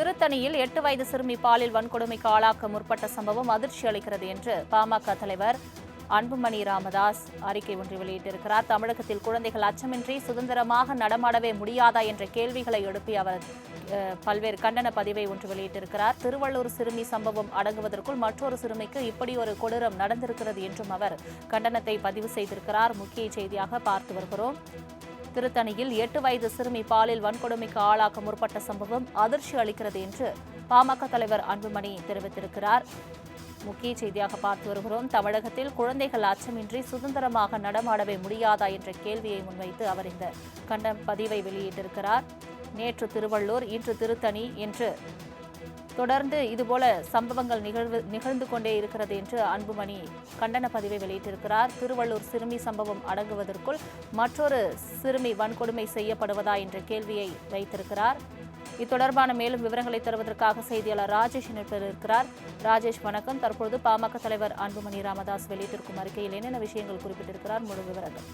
திருத்தணியில் எட்டு வயது சிறுமி பாலியல் வன்கொடுமைக்கு ஆளாக்க முற்பட்ட சம்பவம் அதிர்ச்சி அளிக்கிறது என்று பாமக தலைவர் அன்புமணி ராமதாஸ் அறிக்கை ஒன்றை வெளியிட்டிருக்கிறார். தமிழகத்தில் குழந்தைகள் அச்சமின்றி சுதந்திரமாக நடமாடவே முடியாதா என்ற கேள்விகளை எழுப்பி அவர் பல்வேறு கண்டன பதிவை ஒன்று வெளியிட்டிருக்கிறார். திருவள்ளூர் சிறுமி சம்பவம் அடங்குவதற்குள் மற்றொரு சிறுமிக்கு இப்படி ஒரு கொடூரம் நடந்திருக்கிறது என்றும் அவர் கண்டனத்தை பதிவு செய்திருக்கிறார். முக்கிய செய்தியாக பார்த்து வருகிறோம். திருத்தணியில் எட்டு வயது சிறுமி பாலியல் வன்கொடுமைக்கு ஆளாக முற்பட்ட சம்பவம் அதிர்ச்சி அளிக்கிறது என்று பாமக தலைவர் அன்புமணி தெரிவித்திருக்கிறார். முக்கிய செய்தியாக பார்த்து வருகிறோம். தமிழகத்தில் குழந்தைகள் அச்சமின்றி சுதந்திரமாக நடமாடவே முடியாதா என்ற கேள்வியை முன்வைத்து அவர் இந்த கண்ட பதிவை வெளியிட்டிருக்கிறார். நேற்று திருவள்ளூர் இன்று திருத்தணி என்று தொடர்ந்து இதுபோல சம்பவங்கள் நிகழ்வு நிகழ்ந்து கொண்டே இருக்கிறது என்று அன்புமணி கண்டன பதிவை வெளியிட்டிருக்கிறார். திருவள்ளூர் சிறுமி சம்பவம் அடங்குவதற்குள் மற்றொரு சிறுமி வன்கொடுமை செய்யப்படுவதா என்ற கேள்வியை வைத்திருக்கிறார். இத்தொடர்பான மேலும் விவரங்களை தருவதற்காக செய்தியாளர் ராஜேஷ் இணைப்பில் இருக்கிறார். ராஜேஷ் வணக்கம். தற்பொழுது பாமக தலைவர் அன்புமணி ராமதாஸ் வெளியிட்டிருக்கும் அறிக்கையில் என்னென்ன விஷயங்கள் குறிப்பிட்டிருக்கிறார்? முழு விவரங்கள்.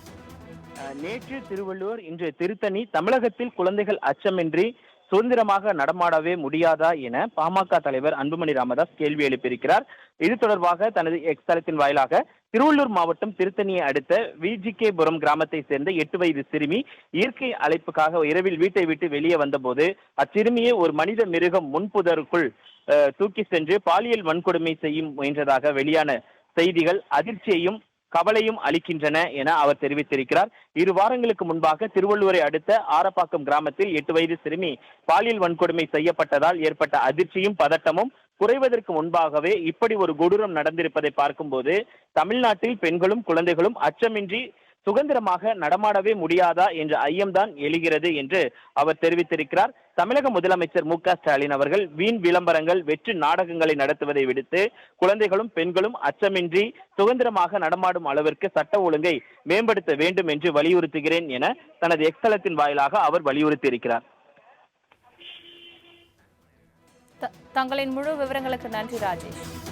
நேற்று திருவள்ளூர் இன்று திருத்தணி தமிழகத்தில் குழந்தைகள் அச்சமின்றி சுதந்திரமாக நடமாடவே முடியாதா என பாமக தலைவர் அன்புமணி ராமதாஸ் கேள்வி எழுப்பியிருக்கிறார். இது தொடர்பாக தனது எக்ஸ் தளத்தின் வாயிலாக திருவள்ளூர் மாவட்டம் திருத்தணியை அடுத்த விஜிகேபுரம் கிராமத்தை சேர்ந்த எட்டு வயது சிறுமி இயற்கை அழைப்புக்காக இரவில் வீட்டை விட்டு வெளியே வந்தபோது அச்சிறுமியை ஒரு மனித மிருகம் முன்புதருக்குள் தூக்கி சென்று பாலியல் வன்கொடுமை செய்யும் முயன்றதாக வெளியான செய்திகள் அதிர்ச்சியையும் கவலையும் அளிக்கின்றன என அவர் தெரிவித்திருக்கிறார். இரு வாரங்களுக்கு முன்பாக திருவள்ளூரை அடுத்த ஆரப்பாக்கம் கிராமத்தில் எட்டு வயது சிறுமி பாலியல் வன்கொடுமை செய்யப்பட்டதால் ஏற்பட்ட அதிர்ச்சியும் பதட்டமும் குறைவதற்கு முன்பாகவே இப்படி ஒரு கொடூரம் நடந்திருப்பதை பார்க்கும்போது தமிழ்நாட்டில் பெண்களும் குழந்தைகளும் அச்சமின்றி சுதந்திரமாக நடமாடவே முடியாதா என்ற ஐயம்தான் எழுகிறது என்று அவர் தெரிவித்திருக்கிறார். தமிழக முதலமைச்சர் மு க ஸ்டாலின் அவர்கள் வீண் விளம்பரங்கள் வெற்று நாடகங்களை நடத்துவதை விடுத்து குழந்தைகளும் பெண்களும் அச்சமின்றி சுதந்திரமாக நடமாடும் அளவிற்கு சட்ட ஒழுங்கை மேம்படுத்த வேண்டும் என்று வலியுறுத்துகிறேன் என தனது எக்ஸலத்தின் வாயிலாக அவர் வலியுறுத்தியிருக்கிறார். த- தங்களின் முழு விவரங்களுக்கு நன்றி ராஜேஷ்.